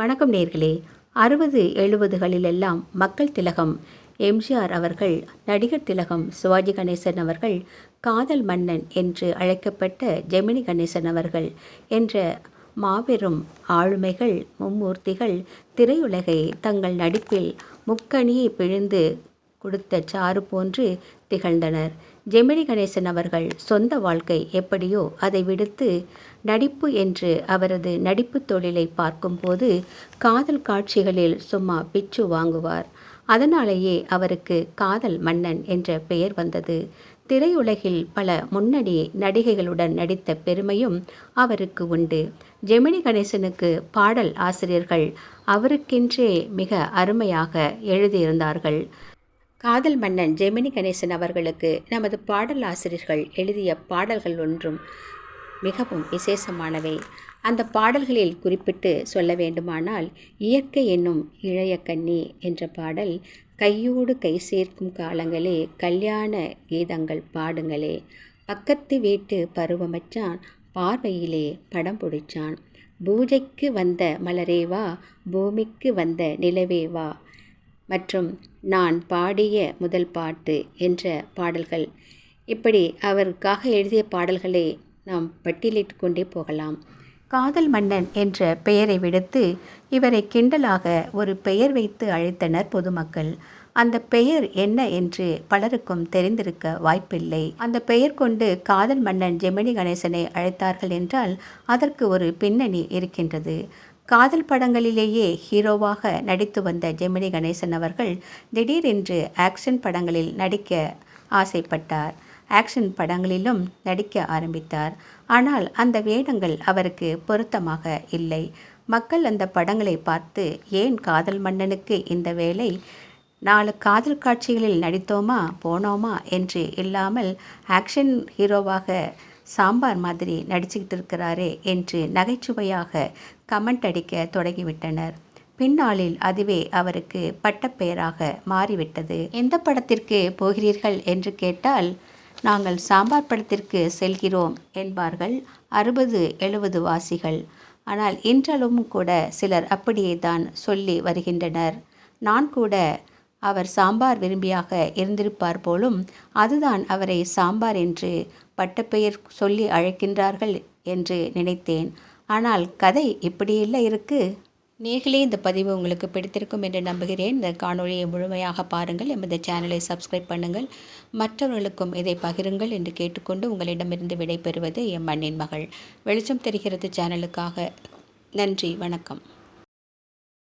வணக்கம் நேர்களே. அறுபது எழுபதுகளிலெல்லாம் மக்கள் திலகம். எம்ஜிஆர் அவர்கள் நடிகர் திலகம் சிவாஜி கணேசன் அவர்கள் காதல் மன்னன் என்று அழைக்கப்பட்ட ஜெமினி கணேசன் அவர்கள் என்ற மாபெரும் ஆளுமைகள் மும்மூர்த்திகள் திரையுலகை தங்கள் நடிப்பில் முக்கணியை பிழிந்து கொடுத்த சாறு போன்று திகழ்ந்தனர். ஜெமினி கணேசன் அவர்கள் சொந்த வாழ்க்கை எப்படியோ அதை விடுத்து நடிப்பு என்று அவரது நடிப்பு தொழிலை பார்க்கும்போது காதல் காட்சிகளில் சும்மா பிச்சு வாங்குவார். அதனாலேயே அவருக்கு காதல் மன்னன் என்ற பெயர் வந்தது. திரையுலகில் பல முன்னணி நடிகைகளுடன் நடித்த பெருமையும் அவருக்கு உண்டு. ஜெமினி கணேசனுக்கு பாடல் ஆசிரியர்கள் அவருக்கென்றே மிக அருமையாக எழுதியிருந்தார்கள். காதல் மன்னன் ஜெமினி கணேசன் அவர்களுக்கு நமது பாடல் ஆசிரியர்கள் எழுதிய பாடல்கள் ஒன்றும் மிகவும் விசேஷமானவை. அந்த பாடல்களில் குறிப்பிட்டு சொல்ல வேண்டுமானால் இயற்கை என்னும் இளைய கன்னி என்ற பாடல் கையோடு கை சேர்க்கும் காலங்களே கல்யாண கீதங்கள் பாடுங்களே. பக்கத்து வீட்டு பருவமச்சான் பார்வையிலே படம் பிடிச்சான். பூஜைக்கு வந்த மலரேவா பூமிக்கு வந்த நிலவேவா மற்றும் நான் பாடிய முதல் பாட்டு என்ற பாடல்கள். இப்படி அவருக்காக எழுதிய பாடல்களை நாம் பட்டியலிட்டு கொண்டே போகலாம். காதல் மன்னன் என்ற பெயரை விடுத்து இவரை கிண்டலாக ஒரு பெயர் வைத்து அழைத்தனர் பொதுமக்கள். அந்த பெயர் என்ன என்று பலருக்கும் தெரிந்திருக்க வாய்ப்பில்லை. அந்த பெயர் கொண்டு காதல் மன்னன் ஜெமினி கணேசனை அழைத்தார்கள் என்றால் அதற்கு ஒரு பின்னணி இருக்கின்றது. காதல் படங்களிலேயே ஹீரோவாக நடித்து வந்த ஜெமினி கணேசன் அவர்கள் திடீரென்று ஆக்ஷன் படங்களில் நடிக்க ஆசைப்பட்டார். ஆக்ஷன் படங்களிலும் நடிக்க ஆரம்பித்தார். ஆனால் அந்த வேடங்கள் அவருக்கு பொருத்தமாக இல்லை. மக்கள் அந்த படங்களை பார்த்து ஏன் காதல் மன்னனுக்கு இந்த வேலை நாலு காதல் காட்சிகளில் நடித்தோமா போனோமா? என்று இல்லாமல் ஆக்ஷன் ஹீரோவாக சாம்பார் மாதிரி நடிச்சுக்கிட்டு இருக்கிறாரே என்று நகைச்சுவையாக கமெண்ட் அடிக்க தொடங்கிவிட்டனர். பின்னாளில் அதுவே அவருக்கு பட்டப்பெயராக மாறிவிட்டது. எந்த படத்திற்கு போகிறீர்கள்? என்று கேட்டால் நாங்கள் சாம்பார் படத்திற்கு செல்கிறோம் என்பார்கள் அறுபது எழுபது வாசிகள். ஆனால் இன்றளவும் கூட சிலர் அப்படியே தான் சொல்லி வருகின்றனர். நான் கூட அவர் சாம்பார் விரும்பியாக இருந்திருப்பார் போலும் அதுதான் அவரை சாம்பார் என்று பட்டப்பெயர் சொல்லி அழைக்கின்றார்கள் என்று நினைத்தேன். ஆனால் கதை இப்படியெல்லாம் இருக்குது நேர்களே இந்த பதிவு உங்களுக்கு பிடித்திருக்கும் என்று நம்புகிறேன். இந்த காணொலியை முழுமையாக பாருங்கள். எமது சேனலை சப்ஸ்கிரைப் பண்ணுங்கள். மற்றவர்களுக்கும் இதை பகிருங்கள் என்று கேட்டுக்கொண்டு உங்களிடமிருந்து விடைபெறுவது எம் மண்ணின் மகள். வெளிச்சம் தெரிகிறது சேனலுக்காக. நன்றி. வணக்கம்.